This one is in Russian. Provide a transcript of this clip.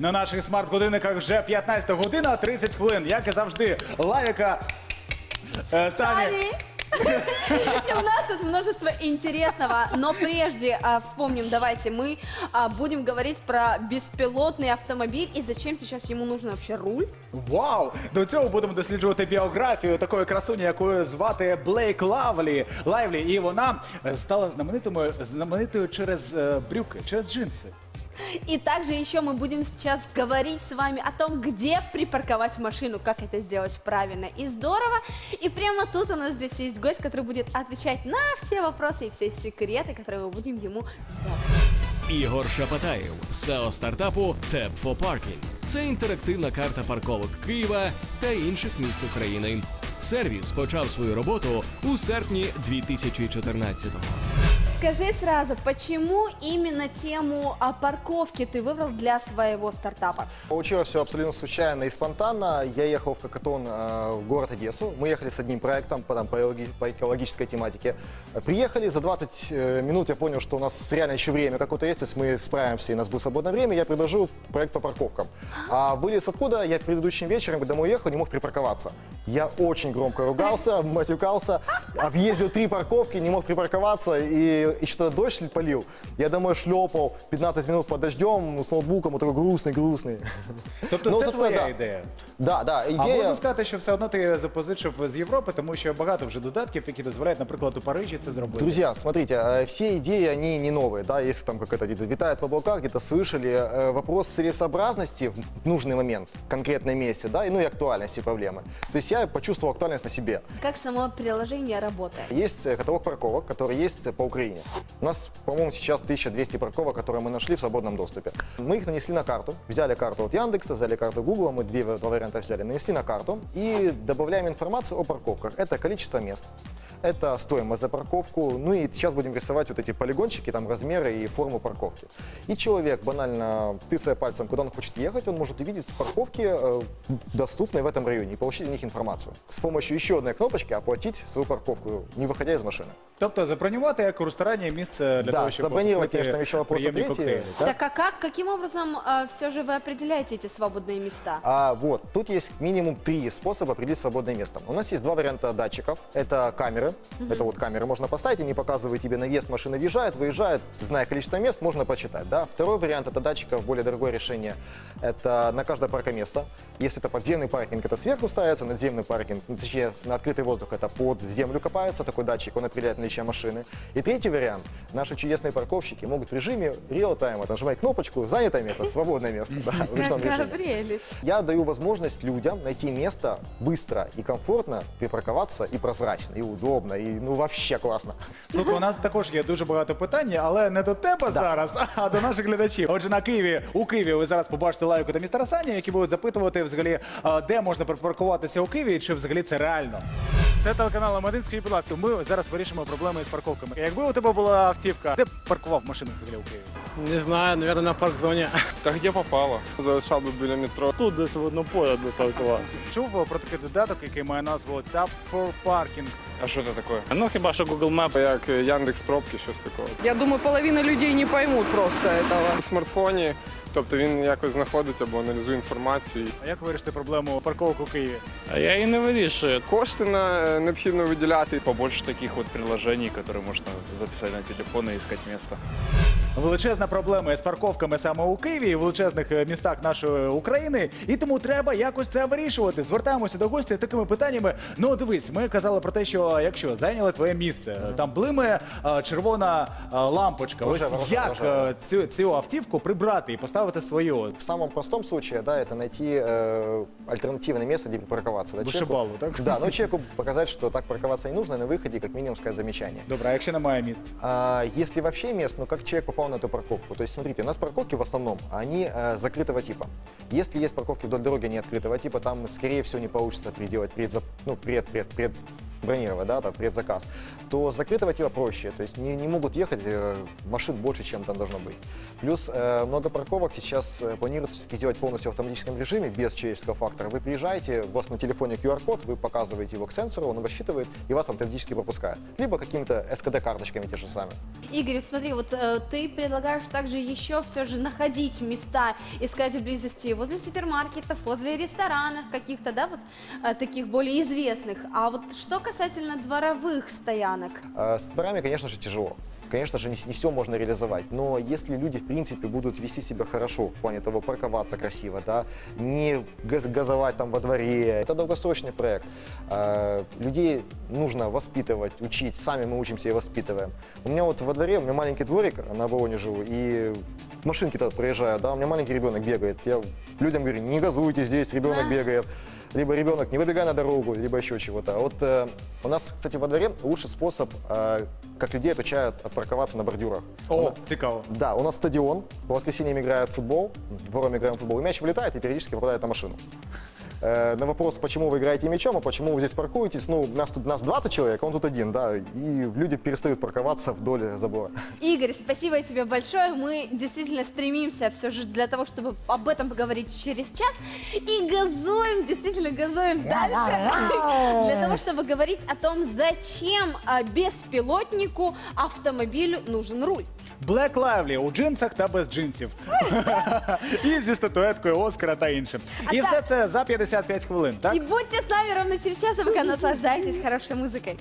На наших смарт-годинниках вже 15 година, 30 хвилин. Як і завжди, лайка. Сані. Сани! И у нас тут множество интересного, но прежде а, вспомним, давайте мы а, будем говорить про беспилотный автомобиль и зачем сейчас ему нужен вообще руль. Вау! До цього будемо досліджувати біографію такої красуні, якою звати Блейк Лавлі. Лайвлі. І вона е, стала знаменитою, знаменитою через е, брюки, через джинси. И также еще мы будем сейчас говорить с вами о том, где припарковать машину, как это сделать правильно и здорово. И прямо тут у нас здесь есть гость, который будет отвечать на все вопросы и все секреты, которые мы будем ему задавать. Ігор Шапатаєв, SEO стартапу Tap for Parking. Це інтерактивна карта парковок Києва та інших міст України. Сервіс почав свою роботу у серпні 2014-го. Скажи сразу, почему именно тему а, парковки ты выбрал для своего стартапа? Получилось все абсолютно случайно и спонтанно. Я ехал в Хакатон э, в город Одессу. Мы ехали с одним проектом по, там, по, экологи- по экологической тематике. Приехали, за 20 э, минут я понял, что у нас реально еще время какое-то есть, то есть мы справимся, и у нас будет свободное время. Я предложил проект по парковкам. А вылез откуда? Я предыдущим вечером, когда домой ехал, не мог припарковаться. Я очень громко ругался, матюкался, объездил три парковки, не мог припарковаться, и, и что-то дождь полил. Я домой шлепал 15 минут под дождем с ноутбуком, вот такой грустный-грустный. Тобто Ну, це тут твоя да. ідея. Да, да, А идея... можна сказати, що все одно ти запозичив з Європи, тому що багато вже додатків, які дозволяють, наприклад, у Парижі це зробити. Друзья, смотрите, э, все идеи, они не новые, да, если там как это где-то витают в облаках, где-то слышали, э, вопрос целесообразности в нужный момент, в конкретном месте, да, и, ну и актуальности проблемы. То есть я почувствовал актуальность на себе. Как само приложение работает? Есть э, каталог парковок, который есть э, по Украине. У нас, по-моему, сейчас 1200 парковок, которые мы нашли в свободном доступе. Мы их нанесли на карту, взяли карту от Яндекса, взяли карту Google, мы две, варианта взяли, нанесли на карту и добавляем информацию о парковках. Это количество мест, это стоимость за парковку, ну и сейчас будем рисовать вот эти полигончики, там размеры и форму парковки. И человек, банально тыцая пальцем, куда он хочет ехать, он может увидеть парковки, э, доступные в этом районе, и получить о них информацию. С помощью еще одной кнопочки оплатить свою парковку, не выходя из машины. Тобто забронювати як у ресторані місце для Да, того, щоб забронювати, купити конечно, ще вопрос приємні третій. коктейлі. Так? Так а как, каким образом все же вы определяете эти свободные места? А вот тут есть минимум три способа определить свободное место. У нас есть два варианта датчиков. Это камеры. Это вот камеры можно поставить, они показывают тебе навес, машина въезжает, выезжает, зная количество мест, можно почитать. Да? Второй вариант это датчиков, более дорогое решение. Это на каждое паркоместо. Если это подземный паркинг, это сверху ставится, надземный паркинг, ну, точнее на открытый воздух, это под в землю копается такой датчик, он определяет наличие машины. И третий вариант, наши чудесные парковщики могут в режиме реал-тайма нажимать кнопочку «Занятое место», «Свободное место». да, в ручном Какая режиме. прелесть. Я даю возможность людям найти место быстро и комфортно припарковаться и прозрачно, и удобно, и ну вообще классно. Слухай, у нас також є дуже багато питань, але не до тебе зараз, а до наших глядачів. Отже, на Києві у Києві ви зараз побачите лайку та містера Сані, які будуть запитувати взагалі, а, де можна припаркуватися у Києві, чи взагалі це реально. Це телеканал М1. Скажіть, будь ласка, ми зараз вирішимо проблеми з парковками. Якби у тебе була автівка, де б паркував машину взагалі у Києві? Не знаю, наверное, на парк-зоне. Та где попало? Залишав би біля метро. Тут десь в одно поле би паркувався. Чув про такий додаток, який має назву Tap for Parking. А що це таке? Ну хіба що Google Maps. Як Яндекс пробки, щось такого. Я думаю, половина людей не поймут просто этого. У смартфоні, тобто він якось знаходить або аналізує інформацію. А як вирішити проблему парковок у Києві? А я і не вирішую. Кошти на е, необхідно виділяти. побольше таких вот приложений, которые можно записать на телефон и искать место. Величезна проблема з парковками саме у Києві і в величезних е, містах нашої України, і тому треба якось це вирішувати. Звертаємося до гостя з такими питаннями. Ну, дивись, ми казали про те, що якщо зайняли твоє місце, там блимає е, червона е, лампочка. Ось як е, цю, цю автівку прибрати і поставити свою В самом простом случае, да, это найти э, альтернативное место, где припарковаться. Да, человеку- так? Да, но человеку показать, что так парковаться не нужно, и на выходе как минимум сказать замечание. Добре, а якщо немає місць? А если вообще мест, ну как человек попал на эту парковку? То есть, смотрите, у нас парковки в основном, они э, закрытого типа. Если есть парковки вдоль дороги не открытого типа, там, скорее всего, не получится приделать пред, ну, пред, пред, пред бронировать, да, там, предзаказ, то закрытого типа проще, то есть не, не могут ехать э, машин больше, чем там должно быть. Плюс э, много парковок сейчас э, планируется все-таки сделать полностью в автоматическом режиме, без человеческого фактора. Вы приезжаете, у вас на телефоне QR-код, вы показываете его к сенсору, он его считывает и вас автоматически пропускает. Либо какими-то СКД-карточками те же самые. Игорь, смотри, вот э, ты предлагаешь также еще все же находить места, искать вблизости возле супермаркетов, возле ресторанов каких-то, да, вот э, таких более известных. А вот что касательно дворовых стоянок? А С дворами, конечно же, тяжело. Конечно же, не, все можно реализовать, но если люди, в принципе, будут вести себя хорошо в плане того, парковаться красиво, да, не газ- газовать там во дворе, это долгосрочный проект. А, Людей нужно воспитывать, учить, сами мы учимся и воспитываем. У меня вот во дворе, у меня маленький дворик, на Оболоне живу, и машинки то проезжают, да, у меня маленький ребенок бегает. Я людям говорю, не газуйте здесь, ребенок Да. бегает. Либо ребенок, не выбегай на дорогу, либо еще чего-то. А Вот э, у нас, кстати, во дворе лучший способ, э, как людей отучают отпарковаться на бордюрах. О, цікаво. Да, у нас стадион, по воскресеньям играют в футбол, двором играем в футбол, и мяч вылетает и периодически попадает на машину. Э, на вопрос, почему вы играете мячом, а почему вы здесь паркуетесь, ну, нас тут нас 20 человек, а он тут один, да, и люди перестают парковаться вдоль забора. Игорь, спасибо тебе большое. Мы действительно стремимся все же для того, чтобы об этом поговорить через час. И газуем, действительно газуем дальше. Для того, чтобы говорить о том, зачем а, беспилотнику автомобилю нужен руль. Блек Лайвлі у джинсах та без джинсів. І зі статуеткою Оскара та іншим. І все це за 55 хвилин, так? И будьте с нами ровно через час, а пока наслаждайтесь хорошей музыкой.